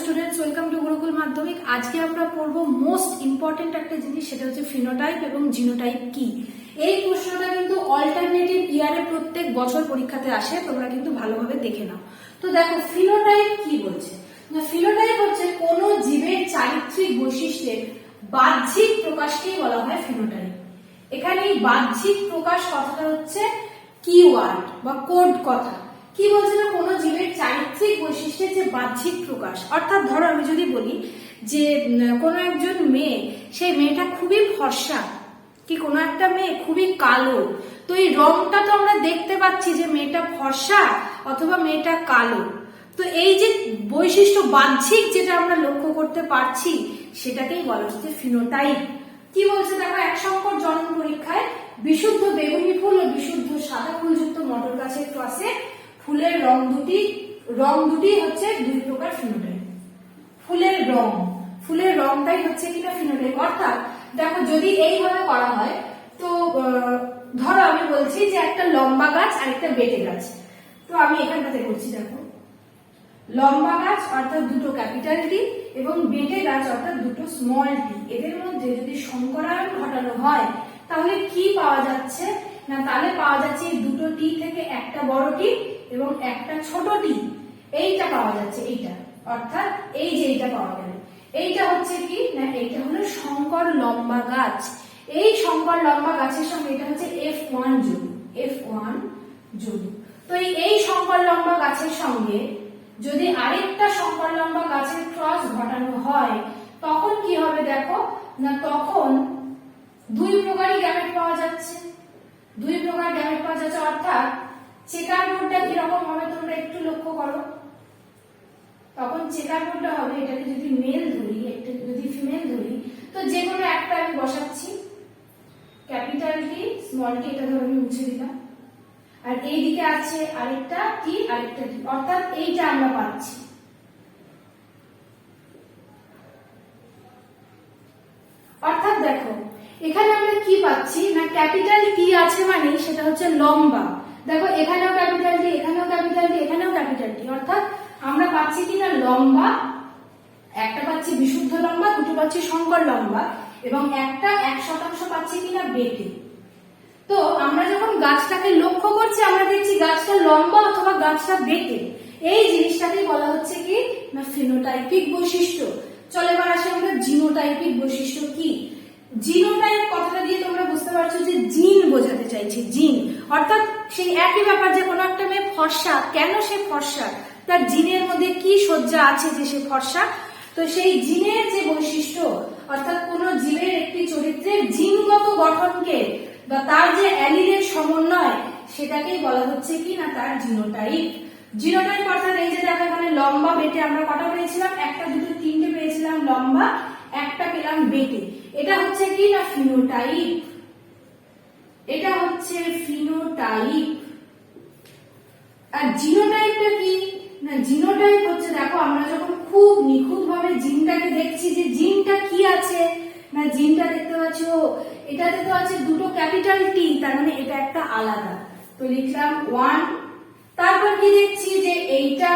Students welcome to Gurukul মাধ্যমিক আজকে আমরা পড়ব মোস্ট ইম্পর্টেন্ট একটা জিনিস, সেটা হচ্ছে ফিনোটাইপ এবং জিনোটাইপ কি। এই প্রশ্নটা কিন্তু অল্টারনেটিভ ইয়ারে প্রত্যেক বছর পরীক্ষাতে আসে, তোমরা কিন্তু ভালোভাবে দেখে নাও। তো দেখো ফিনোটাইপ কি বলছে? ফিনোটাইপ হচ্ছে কোন জীবের চারিত্রিক বৈশিষ্ট্যের বাহ্যিক প্রকাশকেই বলা হয় ফিনোটাইপ এখানে এই বাহ্যিক প্রকাশ কথাটা হচ্ছে কিওয়ার্ড বা কোড কথা। কি বলছে না, কোনো জীবের চারিত্রিক বাহ্যিক প্রকাশ। অর্থাৎ ধরো আমি যদি বলি যে কোনো একজন মেয়ে সেই মেয়েটা খুবই ফর্সা, কি কোনো একটা মেয়ে খুবই কালো, তো এই রংটা তো আমরা দেখতে পাচ্ছি যে মেয়েটা ফর্সা অথবা মেয়েটা কালো। তো এই যে বৈশিষ্ট্য বাহ্যিক যেটা আমরা লক্ষ্য করতে পারছি, সেটাকেই বলা হচ্ছে ফিনোটাইপ কি বলছে দেখো, এক সংকট জন্ম পরীক্ষায় বিশুদ্ধ বেগুনি ফুল ও বিশুদ্ধ সাদা ফুলযুক্ত মটর গাছের ক্রসে ফুলের রং দুটি রং দুটি হচ্ছে দুই প্রকার ফিনোটাইপ ফুলের রং। ফুলের রংটাই হচ্ছে কিনা ফিনোটাইপ অর্থাৎ, দেখো, যদি এইভাবে করা হয়, তো ধরো আমি বলছি যে একটা লম্বা গাছ আর একটা বেটে গাছ। তো আমি এখানটাতে করছি, দেখো। লম্বা গাছ, অর্থাৎ দুটো ক্যাপিটাল টি এবং বেটে গাছ, অর্থাৎ দুটো স্মল টি এদের মধ্যে যদি সংকরায়ন ঘটানো হয়, তাহলে কি পাওয়া যাচ্ছে? না, তাহলে পাওয়া যাচ্ছে এই দুটো টি থেকে একটা বড় টি এবং একটা ছোট টি এইটা পাওয়া যাচ্ছে, এইটা। অর্থাৎ এই যে এইটা পাওয়া গেল। এইটা হচ্ছে কি? না, এইটা হলো শঙ্কর লম্বা গাছ। এই শঙ্কর লম্বা গাছের সঙ্গে এটা হচ্ছে এফ ওয়ান যোগ এফ ওয়ান যোগ। তো এই- শঙ্কর লম্বা গাছের সঙ্গে যদি আরেকটা শঙ্কর লম্বা গাছের ক্রস ঘটানো হয়, তখন কি হবে দেখো? না, তখন দুই প্রকারই গ্যামেট পাওয়া যাচ্ছে। দুই প্রকার গ্যামেট পাওয়া যাচ্ছে। অর্থাৎ, চেকার বোর্ডটা কীরকম হবে তোমরা একটু লক্ষ্য করো। তখন চেকার বোর্ডটা হবে? এটাকে যদি মেল ধরি, একটা যদি ফিমেল ধরি, তো যে কোনো একটা আমি বসাচ্ছি। ক্যাপিটাল টি স্মল টি এটা ধরো আমি মুছে দিলাম। আর এই দিকে আছে আরেকটা টি আরেকটা টি অর্থাৎ এইটা আমরা পাচ্ছি। অর্থাৎ দেখো, এখানে আমরা কি পাচ্ছি? না ক্যাপিটাল টি আছে মানে সেটা হচ্ছে লম্বা। দেখো, এখানেও ক্যাপিটাল টি এখানেও ক্যাপিটাল টি এখানেও ক্যাপিটাল টি অর্থাৎ আমরা পাচ্ছি কিনা লম্বা, একটা পাচ্ছি বিশুদ্ধ লম্বা, দুটো পাচ্ছি সংকর লম্বা, এবং একটা এক শতাংশ পাচ্ছি কিনা বেটে। তো আমরা যখন গাছটাকে লক্ষ্য করছি, আমরা দেখছি গাছটা লম্বা অথবা গাছটা বেঁকে এই জিনিসটাকে বলা হচ্ছে কি? না ফিনোটাইপিক বৈশিষ্ট্য। চলে এবার আসি আমরা জিনোটাইপিক বৈশিষ্ট্য কি? জিনোটাইপ কথাটা দিয়ে তোমরা বুঝতে পারছ যে জিন বোঝাতে চাইছে জিন অর্থাৎ সেই একই ব্যাপার যে কোনো একটা মেয়ে ফর্সা, কেন সে ফর্সা? তার জিনের মধ্যে কি সজ্জা আছে যে সে ফর্সা? তো সেই জিনের যে বৈশিষ্ট্য, অর্থাৎ কোন জীবের একটি চরিত্রের জিনগত গঠনকে বা তার যে অ্যালিলের সমন্বয়, সেটাকেই বলা হচ্ছে কি না তার জিনোটাইপ। জিনোটাইপ অর্থাৎ এই যে দেখো এখানে লম্বা বেটে আমরা কটা পেয়েছিলাম? একটা, দুটো, তিনটে পেয়েছিলাম লম্বা, একটা পেলাম বেটে। এটা হচ্ছে কি না ফিনোটাইপ? এটা হচ্ছে ফিনোটাইপ আর জিনোটাইপটা কি? না জিনোটাইপ হচ্ছে, দেখো, আমরা যখন খুব নিখুঁত ভাবে জিনটাকে দেখছি যে জিনটা কি আছে, না, জিনটা দেখতে পাচ্ছ, এটাতে তো আছে দুটো ক্যাপিটাল টি তার মানে এটা একটা আলাদা। তো লিখলাম ওয়ান তারপর কি দেখছি যে এইটা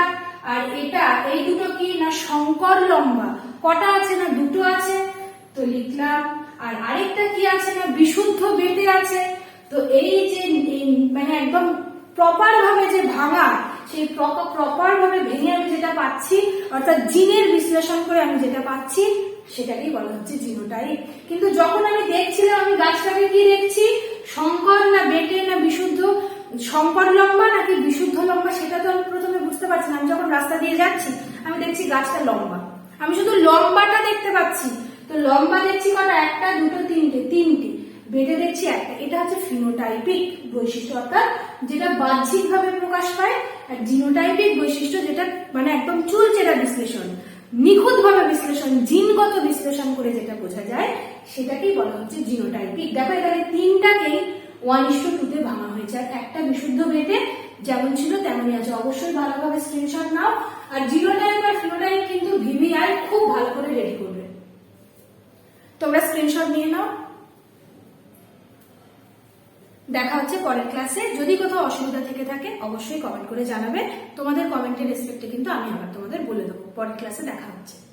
আর এটা, এই দুটো কি, না শঙ্কর লম্বা, কটা আছে, না, দুটো আছে? তো লিখলাম, আর আরেকটা কি আছে, না, বিশুদ্ধ বেটে আছে? তো এই যে মানে একদম প্রপার ভাবে যে ভাঙা, সেই প্রপার ভাবে ভেঙে আমি যেটা পাচ্ছি, অর্থাৎ জিনের বিশ্লেষণ করে আমি যেটা পাচ্ছি, সেটাকেই বলা হচ্ছে জিনোটাইপ। কিন্তু যখন আমি দেখছিলাম আমি গাছটাকে কি দেখছি, শঙ্কর না বেটে না বিশুদ্ধ, শঙ্কর লম্বা নাকি বিশুদ্ধ লম্বা, সেটা তো আমি প্রথমে বুঝতে পারছি না। আমি যখন রাস্তা দিয়ে যাচ্ছি, আমি দেখছি গাছটা লম্বা। আমি শুধু লম্বাটা দেখতে পাচ্ছি। তো লম্বা দেখছি কটা? একটা, দুটো, তিনটে তিনটে। বেটে দেখছি একটা। এটা হচ্ছে ফিনোটাইপিক বৈশিষ্ট্য, অর্থাৎ যেটা বাহ্যিক ভাবে প্রকাশ পায় আর জিনোটাইপিক বৈশিষ্ট্য যেটা মানে একদম চলছে চুলচেরা বিশ্লেষণ নিখুঁত ভাবে বিশ্লেষণ, জিনগত বিশ্লেষণ করে যেটা বোঝা যায়, সেটাকেই বলা হচ্ছে জিনোটাইপিক দেখো, এখানে তিনটাকেই ওয়ান ইস্টু টুতে ভাঙা হয়েছে। আর একটা বিশুদ্ধ বেটে যেমন ছিল তেমনই আছে। অবশ্যই ভালোভাবে স্ক্রিনশট নাও। আর জিনোটাইপ আর ফিনোটাইপ কিন্তু ভিভিআই খুব ভালো করে রেডি করবে। তোমরা স্ক্রিনশট নিয়ে নাও। দেখা হচ্ছে পরের ক্লাসে যদি কোথাও অসুবিধা থেকে থাকে, অবশ্যই কমেন্ট করে জানাবে। তোমাদের কমেন্টের রেসপেক্টে কিন্তু আমি আবার তোমাদের বলে দেবো। পরের ক্লাসে দেখা হচ্ছে।